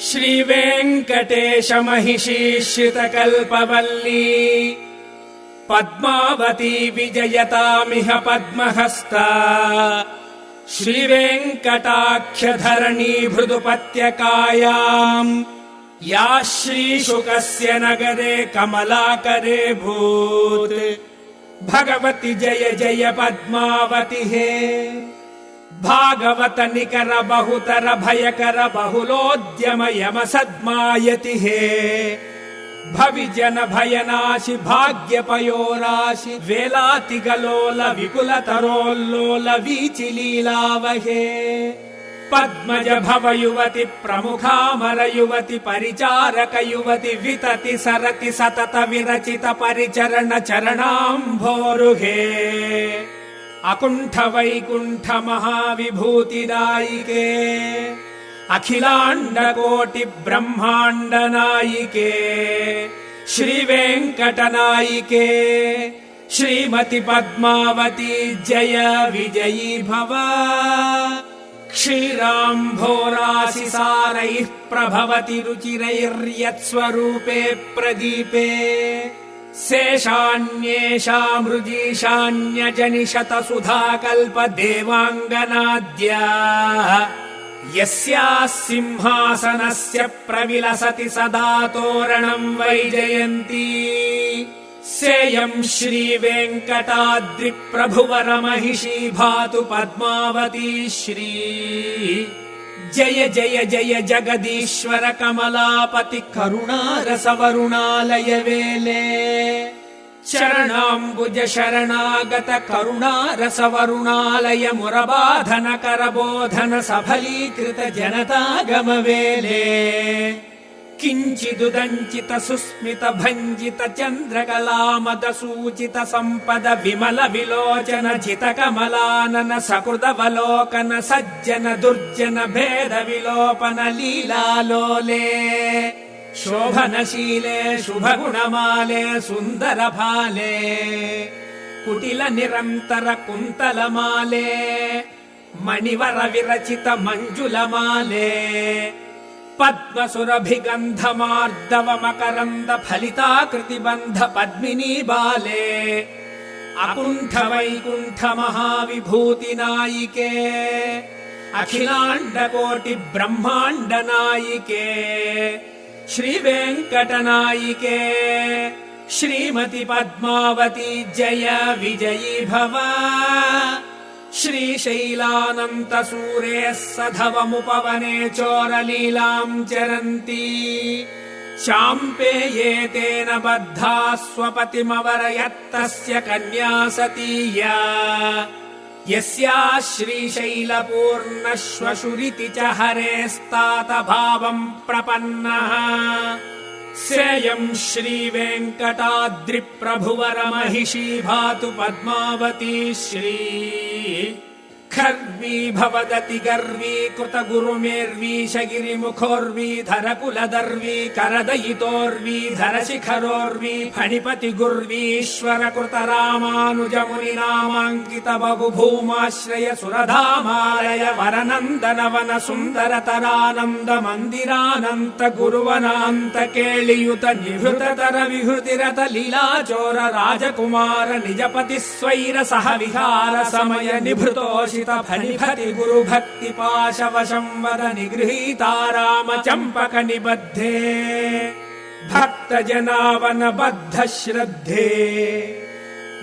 श्रीवेङ्कटेशमहिषीश्रितकल्पवल्ली। पद्मावती विजयतामिह पद्महस्ता। श्रीवेङ्कटाख्यधरणी भृदुपत्यकायाम् या श्रीशुकस्य नगरे कमलाकरे भूत्। भगवति जय जय पद्मावति। हे భాగవత నికర బహుతర భయకర బహులోద్యమ యమ సద్మాయతి హే భవిజన భయనాశి భాగ్యపయోరాశి వేలాతిగలోల విపులతరోల్లోల వీచిలీలావహే పద్మజ భవయువతి ప్రముఖామరయువతి పరిచారక యువతి వితతి సరతి సతత విరచిత పరిచరణ చరణాంభోరుహే अकुण्ठवैकुण्ठमहाविभूतिदायिके अखिलाण्डकोटिब्रह्माण्डनायिके श्रीवेङ्कटनायिके श्रीमति पद्मावती जय विजयी भव। क्षीराम्भोरासिसारैः प्रभवति रुचिरैर्यत्स्वरूपे प्रदीपे। शेषान्येषामृजीशान्यजनिषत सुधाकल्पदेवाङ्गनाद्या यस्याः सिंहासनस्य प्रविलसति सदा तोरणम् वैजयन्ती सेयम् श्रीवेङ्कटाद्रिप्रभुवरमहिषी भातु पद्मावती श्री जय जय जय जगदीश्वर कमलापति करुणारसवरुणालय वेले। शरणाम्बुज शरणागत करुणारसवरुणालय मुरबाधन करबोधन सफलीकृत जनतागम वेले किञ्चिदुदञ्चित सुस्मित भञ्जित चन्द्रकलामद सूचित सम्पद विमल विलोचन जित कमलानन सकृदवलोकन सज्जन दुर्जन भेद विलोपन लीलालोले शोभनशीले शुभगुणमाले सुन्दरफाले कुटिल निरन्तर कुन्तलमाले मणिवर विरचित मञ्जुलमाले పద్మసురభిగంధమార్దవమకరంద ఫలితాకృతిబంధ పద్మినీ బాలే. అకుంఠ వైకుంఠ మహావిభూతి నాయికే అఖిలాండ బ్రహ్మాండ నాయికే శ్రీ వెంకట నాయికే శ్రీమతి పద్మావతి జయ విజయీ భవ श्रीशैलानन्तसूरेः सधवमुपवने चोरलीलाम् चरन्ति। शाम्पेयेतेन बद्धा स्वपतिमवरयत्तस्य कन्या सतीया। यस्याः श्रीशैलपूर्णश्वशुरिति च हरेस्तात भावम् प्रपन्नः सेयम् श्रीवेङ्कटाद्रिप्रभुवरमहिषी भातु पद्मावती श्री खर्वी भवदति गर्वी कृत गुरुमेर्वी शगिरिमुखोर्वी धर कुलदर्वी करदयितोर्वी धर शिखरोर्वी फणिपति गुर्वीश्वर कृत रामानुज मुनि नामाङ्कित बहु भूमाश्रय सुरधामालय वरनन्दन वन सुन्दर तरानन्द मन्दिरानन्त गुरुवनान्त केळियुत निभृत तर विहृतिरत लीलाचोर राजकुमार निजपति स्वैर सह विहार समय निभृतोषित भरि गुरु भक्ति पाशवशंवर निगृहीता रामचम्पक निबद्धे भक्तजनावनबद्ध श्रद्धे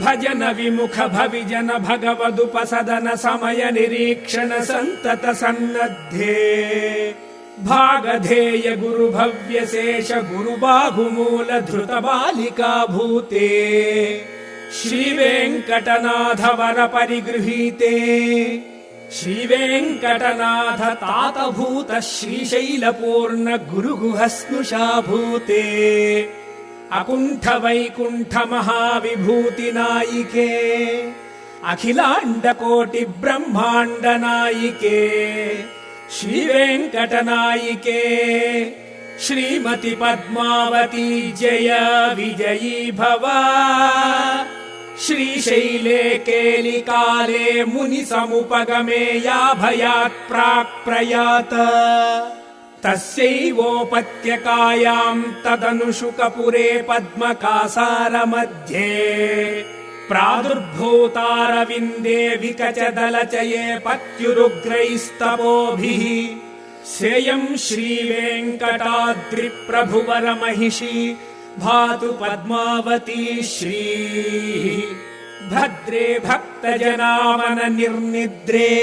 भजन विमुख भवि जन भगवदुप समय निरीक्षण सन्तत सन्नद्धे भागधेय गुरुभव्यशेष भव्य धृत बालिका भूते श्रीवेङ्कटनाथ वर परिगृहीते श्रीवेङ्कटनाथ तात भूत श्रीशैलपूर्ण गुरुगुह स्नुषा भूते अकुण्ठ वैकुण्ठ महाविभूति नायिके अखिलाण्ड कोटि ब्रह्माण्ड नायिके श्रीवेङ्कटनायिके श्रीमति पद्मावती जय विजयी भव श्रीशैले केलिकाले मुनिसमुपगमे या भयात् प्राक् प्रयात। तस्यैवोपत्यकायाम् तदनुशुकपुरे पद्मकासारमध्ये। प्रादुर्भूतारविन्दे विकचदलचये पत्युरुग्रैस्तपोभिः। श्रेयम् श्रीवेङ्कटाद्रिप्रभुवरमहिषी भातु पद्मावती श्रीः भद्रे भक्तजनामन निर्निद्रे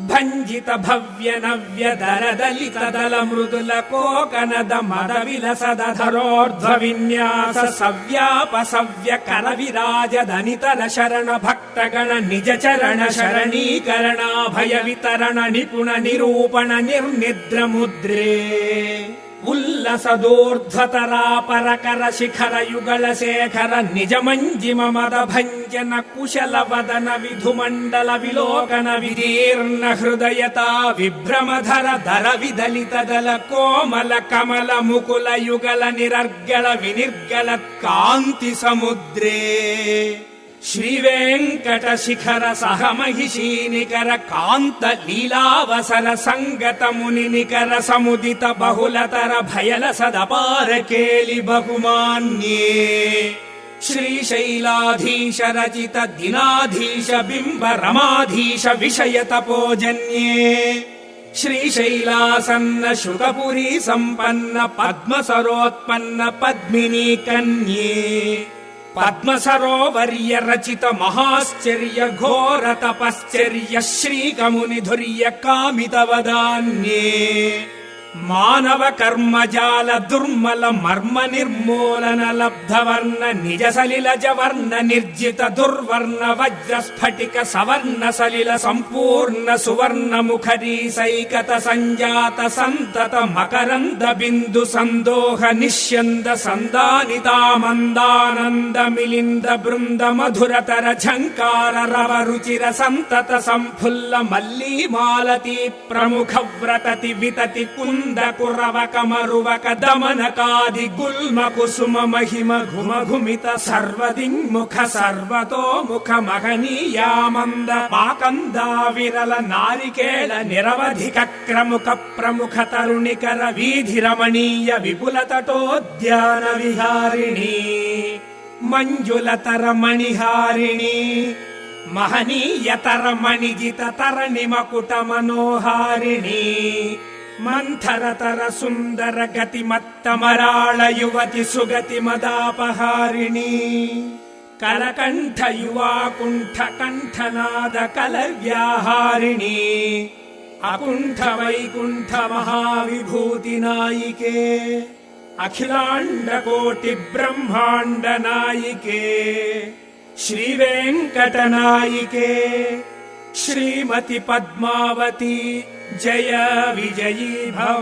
భంజిత భవ్య నవ్యదరదలితదల మృదుల కోకనద మద విలసద ధరోర్ధ్వ విన్యాస సవ్యాప సవ్య కర విరాజదనితర శరణ భక్తగణ నిజ చరణ శరణీకరణాభయ వితరణ నిపుణ నిరూపణ నిర్నిద్ర ముద్రే ఉల్లసదోర్ధ్వతరాపరకర శిఖర యుగళ శేఖర నిజమంజిమ మద భంజన కుశల వదన విధుమండల విలోకన విదీర్ణ హృదయత విభ్రమధర ధర విదలిత దళ కోమల కమల ముకుల యుగల నిరర్గళ వినిర్గళ కాంతి సముద్రే శ్రీవేంకటశిఖర సహమహిషీనికర కాంత లీలావసర సంగతముని నికర సముదిత బహుళతర భయల సదపారకేలి బహుమాన్యే శ్రీశైలాధీశరచిత దినాధీశ బింబ రమాధీశ విషయతపోజన్యే శ్రీశైలాసన్న శృతపురీ సంపన్న పద్మసరోత్పన్న పద్మినీ కన్యే పద్మ సరోవర్య రచిత మహాశ్చర్య ఘోర తపశ్చర్య శ్రీకముని ధుర్య కామిత వదాన్యే మానవ కర్మజాల దుర్మల మర్మ నిర్మూలన లబ్ధవర్ణ నిజ సలిల జవర్ణ నిర్జిత దుర్వర్ణ వజ్ర స్ఫటిక సవర్ణ సలిల సంపూర్ణ సువర్ణ ముఖరీ సైకత సంజాత సంతత మకరంద బిందు సందోహ నిశ్యంద సందానితామందానంద మిలింద బృంద మధురతర ఝంకార రవ రుచిర సంతత సంఫుల్ల మల్లీ మాలతి ప్రముఖ వ్రతతి వితతి కుంద కురవక మరువక దమనకాది గుల్మ కుసుమ మహిమ ఘుమ ఘుమిత సర్వదింముఖ సర్వతో ముఖ మహనీయామంద పాకందా విరల నారికేళ నిరవధిక క్రముక ప్రముఖ తరుణికర వీధి రమణీయ విపుల తటోద్యాన విహారిణి. మంజులతర మణిహారిణి మహనీయతర మణిజిత తరణి మకుట మనోహారిణి మంథరతర సుందర గతి మత్తమరాళ యువతి సుగతి మదాపహారిణి కలకంఠ యువాకుంఠ కంఠనాద కలవ్యాహారిణి అకుంఠ వైకుంఠ మహావిభూతి నాయికే అఖిలాండ కోటి బ్రహ్మాండ నాయికే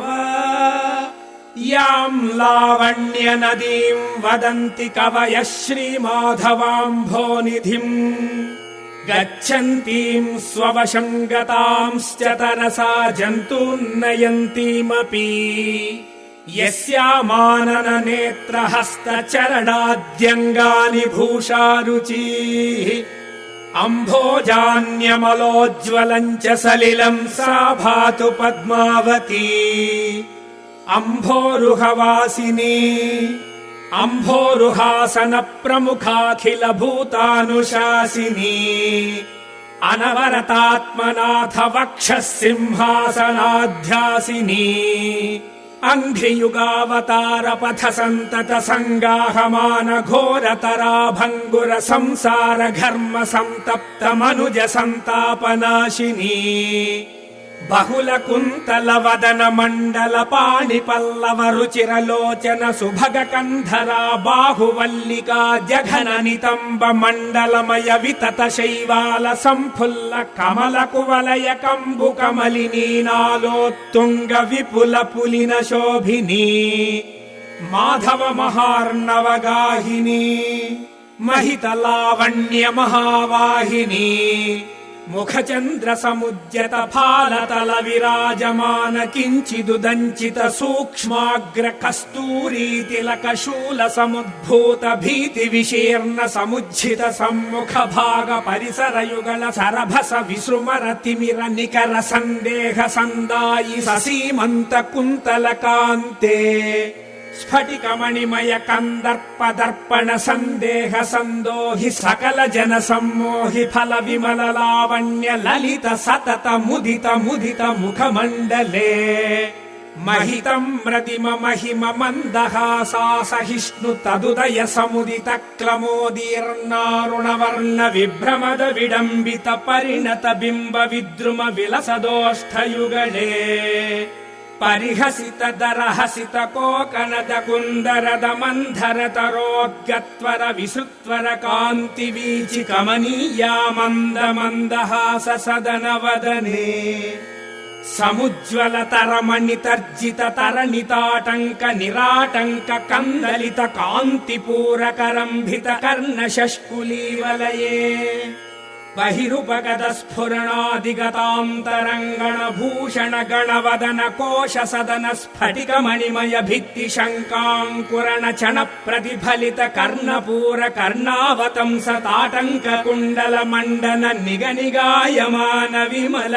శ్రీ వెంకట నాయికే శ్రీమతి పద్మావతి अम्भोजान्यमलोज्ज्वलम् च सलिलम् सा भातु पद्मावती। अम्भोरुहवासिनी। अम्भोरुहासनप्रमुखाखिलभूतानुशासिनी। अनवरतात्मनाथ वक्षः सिंहासनाध्यासिनी। గతాంశ్చ తరసా జంతూన్నయంతీమపి యస్యామానన నేత్రహస్త చరణాద్యంగాని భూషారుచీ అంభోజాన్యమలోజ్వలం బహుళ కుంతల వదన మండల పాణి పల్లవ రుచిరలోచన సుభగ కంధరా బాహువల్లికా జఘన నితంబ మండలమయ వితత శైవాల సంఫుల్ల కమల కువలయ కంబు కమలిని నాలోత్తుంగ విపుల పులిన శోభిని మాధవ మహార్ణవగాహిని మహిత లావణ్య మహావాహిని ముఖచంద్ర సముద్యత ఫాలతల విరాజమాన కించిదుదంచిత సూక్ష్మాగ్ర కస్తూరీ తిలక శూల సముద్భూత భీతి విశీర్ణ సముజ్జిత సమ్ముఖ భాగ పరిసర యుగళ సరభస విసృమర స్ఫటికమణిమయ కందర్ప దర్పణ సందేహ సందోహి సకల జన సమ్మోహి ఫల విమల లావణ్య లలిత సతత ముదిత ముదిత ముఖమండలే మహితం మృతిమ మహిమ మందహాసా సహిష్ణు తదుదయ సముదిత క్లమోదీర్ణారుణవర్ణ విభ్రమద విడంబిత పరిణత బింబ విద్రుమ విలసదోష్ఠయుగళే పరిహసిత దరహసిత కోకనద కుందరద మంధర తరోద్గత్వర విసుత్వర కాంతి వీచి కమనీయా మంద మందహాస సదన వదనే సముజ్వల తరమణి తర్జిత తరణితాటంక నిరాటంక కందలిత కాంతి పూరకరంభిత కర్ణ షష్కులీవలయే బహిరుపగత స్ఫురణాదిగతాంతరంగణ భూషణ గణవదన కోశ సదన స్ఫటిక మణిమయ భిత్తి శంకాంకురణ చణ ప్రతిఫలిత కర్ణపూర కర్ణావతంస తాటంక కుండల మండన నిగ నిగాయమాన విమల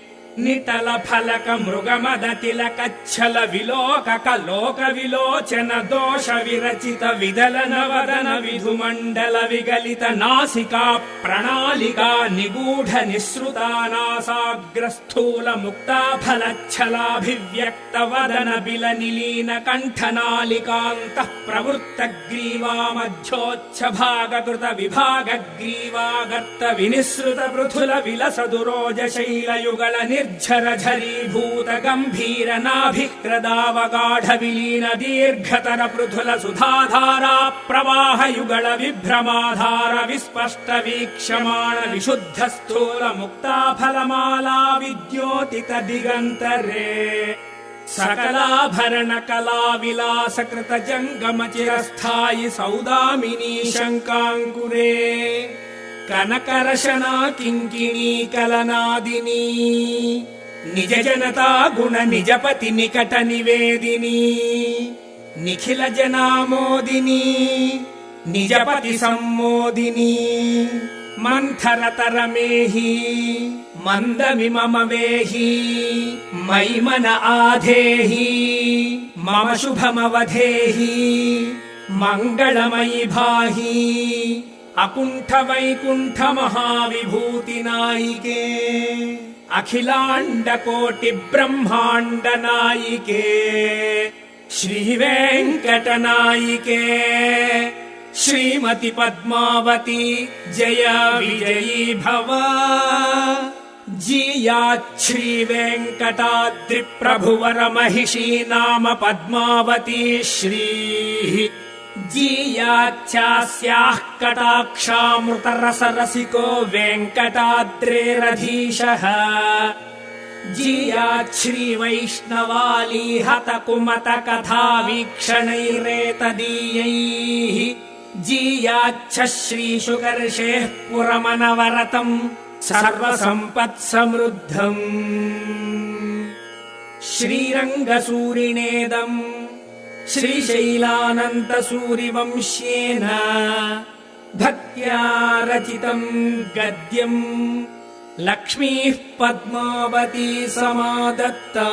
నిటల ఫలక మృగమద తిలకచ్చల విలోక కలోక విలోచన దోష విరచిత విదలన వదన విధుమండల విగలిత నాసికా ప్రణాళికా నిగూఢ నిసృతానాసాగ్ర స్థూల ముక్తా ఫలచ్చలాభివ్యక్త వదన బిల నిలీన కంఠనాళికాంత ప్రవృత్త గ్రీవా మధ్యోచ్చ భాగకృత విభాగ గ్రీవాగర్త వినిసృత పృథుల విలస దురోజ శైలయుగళ ని निर्झर झरीभूत गम्भीर नाभिः प्रदावगाढ विलीन दीर्घतर पृथुल सुधाधारा प्रवाह विभ्रमाधार विस्पष्ट वीक्ष्यमाण विशुद्ध स्थूल मुक्ता फलमाला विद्योतित दिगन्तरे सकलाभरण सौदामिनी शङ्काङ्कुरे విస్పష్ట కనకరశనా కింకిణీ కలనాదిని నిజ జనతా గుణ నిజపతి నికట నివేదిని నిఖిల జనామోదిని నిజపతి సమ్మోదిని. మంథరతరమేహి మందమిమమ వేహి మైమన ఆధేహి మమ శుభమవధేహి మంగళమయి భాహి. अकुण्ठवैकुण्ठमहाविभूतिनायिके अखिलाण्डकोटिब्रह्माण्डनायिके श्रीवेङ्कटनायिके श्रीमति पद्मावती जय विजयी भव। जियाच्छ्रीवेङ्कटाद्रिप्रभुवर नाम पद्मावती श्रीः जियाच्छास्याः कटाक्षामृतरसरसिको वेङ्कटाद्रेरधीशः। जियाच्छी वैष्णवाली जीयाच्छ श्रीशुकर्षेः पुरमनवरतम् सर्वसम्पत्समृद्धम्। श्रीरङ्गसूरिणेदम् श्रीशैलानन्दसूरिवंश्येन भक्त्या रचितम् गद्यम् लक्ष्मीः पद्मावती समादत्ता